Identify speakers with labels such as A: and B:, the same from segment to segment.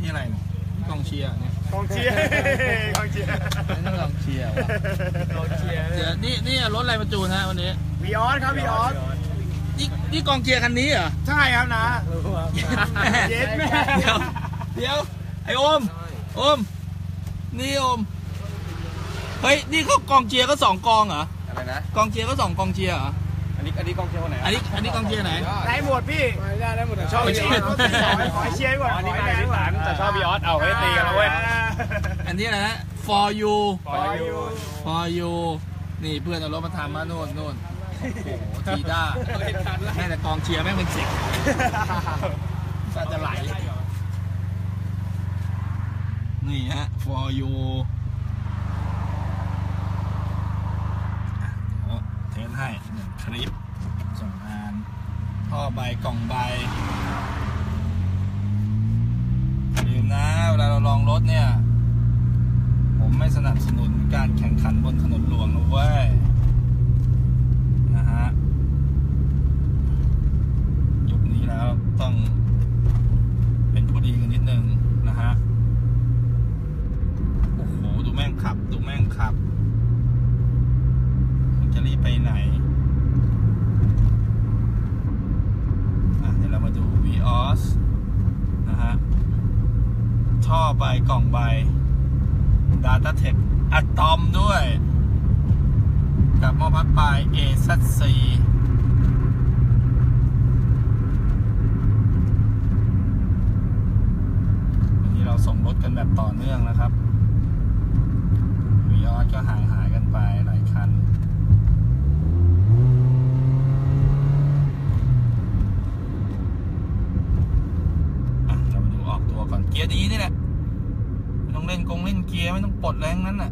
A: นี่อะไรเนี่ยนี่กองเชียร์เนี่ย
B: กองเชียร์กองเชียร์
A: นี่กองเชียร์ว่ะ
B: กองเชียร์
A: เดี๋ยวนี่นี่รถอะไรมาจูนฮะวันนี้
B: วีออสครับวีออส
A: นี่นี่กองเชียร์คันนี้เหรอ
B: ใช่ครับนะเย็ดแม่
A: เดี๋ยวเดี๋ยวไอโอมโอมนี่โอมเฮ้ยนี่เขากองเชียร์ก็สองกองเหรอ
C: อะไรนะ
A: กองเชียร์ก็สองกองเชียร์เหรอ
C: อันนี้อันนี้กองเชียร์คนไหน
A: อันนี้อันนี้กองเชียร์ไหน
B: ได้หมดพี่ได้ได้หมดชอบ
A: ไม่
B: วี
A: ใช่
B: ออสขอให้เชียร์ก่อน
C: อันนี้
B: ข
C: มา
B: ให้
C: ที่
B: แรง
C: สามแต่ชอบบีออสเอาเฮ้ยตีกันแล้วเว้ย
A: อันนี้อะไรนะ for you
B: ขออยู่
A: for you นี่เพื่อนเอารถมาทำมาโน่นโน่นโอ้โหทีด้าแม่แต่กองเชียร์แม่งเป็นสิบจะจะไหลนี่ฮะ for you อะเดี๋ยวเทสให้หนึ่งคลิป ส่งงานท่อใบกล่องใบลืมนะเวลาเราลองรถเนี่ย ผมไม่สนับสนุนการแข่งขันบนถนนหลวงนะเว้ย นะฮะ ยุคนี้แล้วต้องเป็นผู้ดีกันนิดนึงนะฮะ โอ้โห ดูแม่งขับ ดูแม่งขับมึงจะรีบไปไหน อะ เดี๋ยวเรามาดู Vios นะฮะ ท่อใบกล่องใบ Data Tech อะตอมด้วย กับหม้อพัดปลาย AZC วันนี้เราส่งรถกันแบบต่อเนื่องนะครับวีออดก็ห่างหายกันไปหลายคัน อะ เรามาดูออกตัว กียร์ดีนี่แหละไม่ต้องเล่นกงเล่นเกียร์ไม่ต้องปลดแรงนั้นน่ะ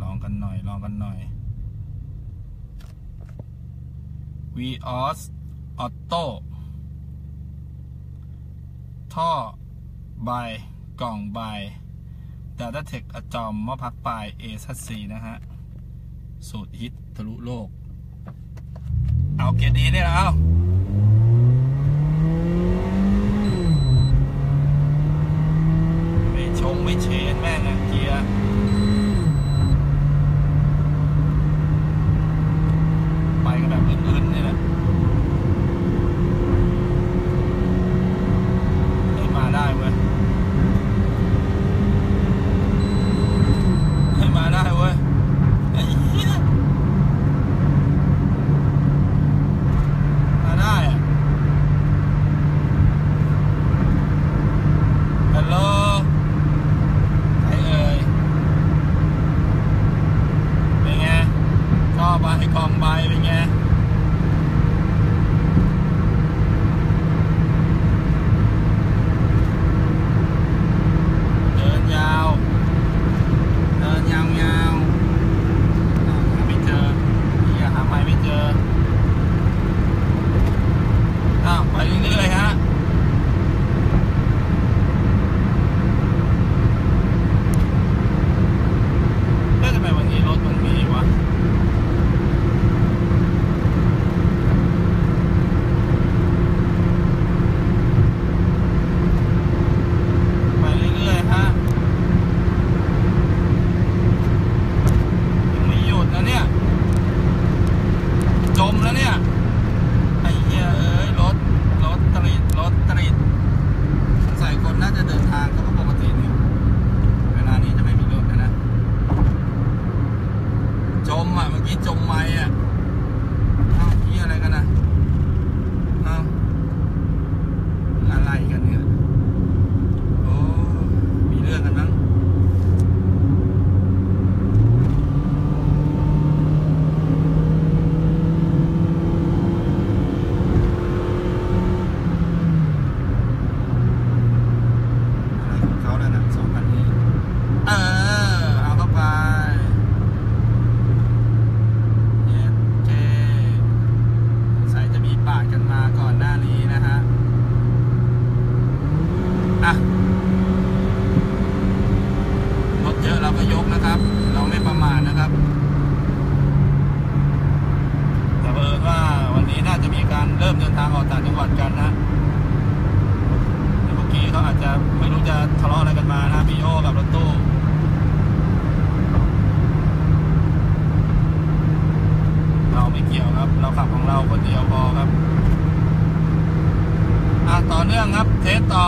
A: ลองกันหน่อยลองกันหน่อย Vios Auto ท่อใบกล่องใบ Data Tech อจอมมะพักปลาย A ซัสซีนะฮะ สูตรฮิตทะลุโลก เอาเกียร์ดีเนี่ยนะเอาไม่ชงไม่เชนแม่งอะเกียร์ ไปกันแบบอื่นๆเนี่ยนะเฮ้ยมาได้เว้ยเฮ้ยมาได้เว้ยไอ้เหี้ยมาได้อะฮัลโหลใครเอ่ย เป็นไงชอบ ใบกองใบเป็นไง เดินยาว เดินยาวยาวๆอ้าวหาไม่เจอเฮียหาไม่ไม่เจอ อ้าวไปเรื่อยๆฮะ เอ๊ะทำไมวันนี้รถมันมีวะ ไปเรื่อยๆฮะ ยังไม่หยุดนะเนี่ย จมแล้วเนี่ย ไอ้เหี้ยเอ้ย รถ รถตรีดรถตรีดสงสัยคนน่าจะเดินทางเขาก็ปกตินี่เวลานี้จะไม่มีรถแล้วนะ จมอะ เมื่อกี้จมไม่อะ เอ้าเหียอะไรกันนะเอ้าอะไรกันเนี่ย โอ้ มีเรื่องกันมั้งอะไรของ ริ่มเดินทางออกต่างจังหวัดกันนะเมื่อกี้เขาอาจจะไม่รู้จะทะเลาะอะไรกันมานะพี่โอกับรถตู้เราไม่เกี่ยวครับ เราขับของเราคนเดียวพอครับอะต่อเนื่องครับ เทสต่อ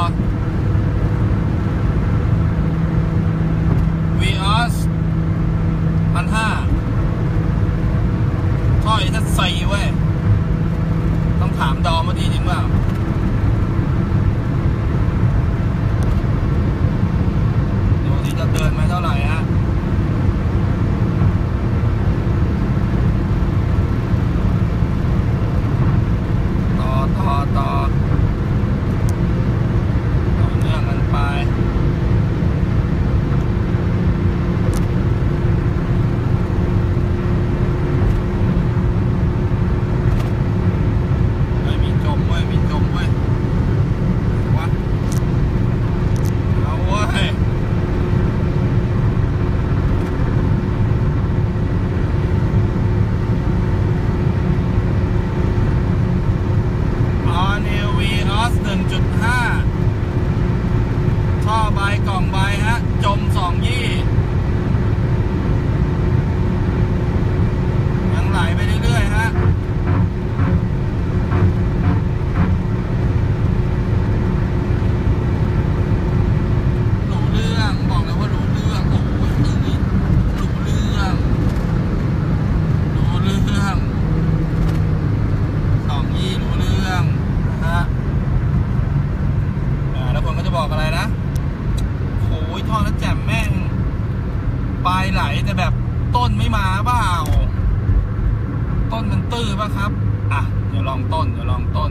A: v ีออสพันห้าท่อยถ้าใส่เว้ย ถามดอมว่าดีจริงเปล่าดูที่จะเดินมาเท่าไหร่ฮะ ต่อต่อต่อต่อเนื่องกันไป ไม่มีจมเว้ยมีจมเว้ยวัดเอาเว้ย อ n e w v ออส1.5 ท่อใบกล่องใบฮะ จมสองยี่ ยังไหลไปเรื่อยๆฮะ รู้เรื่อง บอกเลยว่ารู้เรื่อง โอ้ยรู้เรื่อง รู้เรื่อง สองยี่รู้เรื่องนะฮะอ่าแล้วคนก็จะบอกอะไรนะโอ้ยท่อนั้นแจ่มแม่ง ปลายไหลแต่แบบต้นไม่มาเปล่า ต้นมันตื้อป่ะครับ อะ เดี๋ยวล องต้น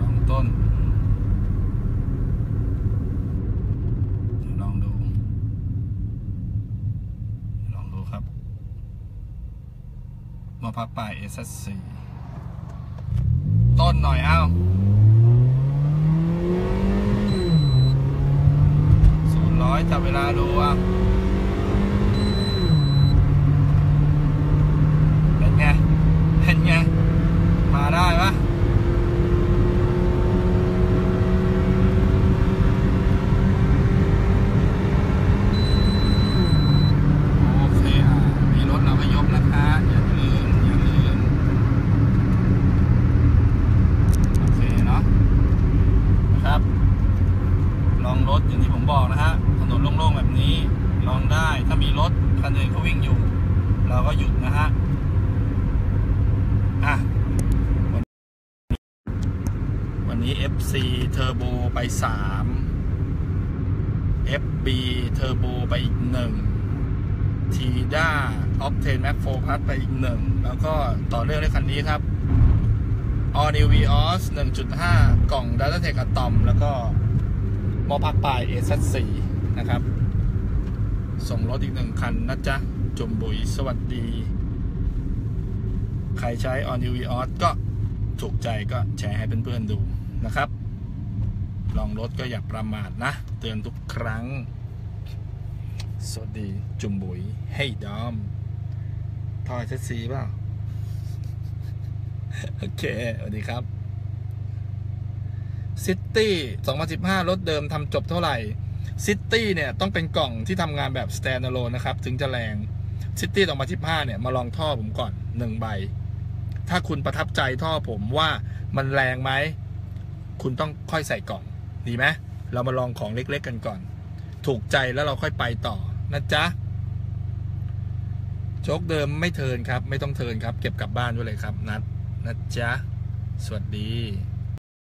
A: ลองต้นลองต้นลองดู ลองดูครับ มาพักป่ายเอสซีต้นหน่อยเอ้าศูนย์ร้อยจับเวลาดูอะเป็นไงเป็นไง มาได้ปะโอเคอะมีรถเราก็ยกนะคะ อย่าลืม อย่าลืม โอเคเนาะนะครับ ลองร ถอย่างที่ผมบอกนะฮะถนนโล่งๆแบบนี้ลองได้ถ้ามีรถคันอื่นเขาวิ่งอยู่ เราก็หยุดนะฮะอะวันนี้ FC Turbo ไป 3 FB Turbo ไปอีกหนึ่งทีด้าออฟเทนแม็กโฟพัทไปอีกหนึ่งแล้วก็ต่อเนื่องด้วยคันนี้ครับ All New Vios 1.5 กล่อง Data Tech Atom แล้วก็ มอพักปลาย S4 นะครับ ส่งรถอีกหนึ่งคันนะจ๊ะ จุ่มบุยสวัสดี ใครใช้ All New Vios ก็ถูกใจก็แชร์ให้เพื่อนๆดูนะครับ ลองรถก็อย่าประมาทนะ เตือนทุกครั้ง สวัสดีจุ่มบุยเฮ้ยดอมทอยเซซีเปล่า โอเค สวัสดีครับ ซิตี้2015 รถเดิมทำจบเท่าไหร่ซิตี้เนี่ยต้องเป็นกล่องที่ทำงานแบบ standalone นะครับ ถึงจะแรงซิตี้2015 เนี่ย มาลองท่อผมก่อนหนึ่งใบ ถ้าคุณประทับใจท่อผมว่ามันแรงไหม คุณต้องค่อยใส่กล่อง ดีไหมเรามาลองของเล็กๆกันก่อน ถูกใจแล้วเราค่อยไปต่อนะจ๊ะโชคเดิมไม่เทินครับ ไม่ต้องเทินครับ เก็บกลับบ้านด้วยเลยครับ นัดนะจ๊ะ สวัสดี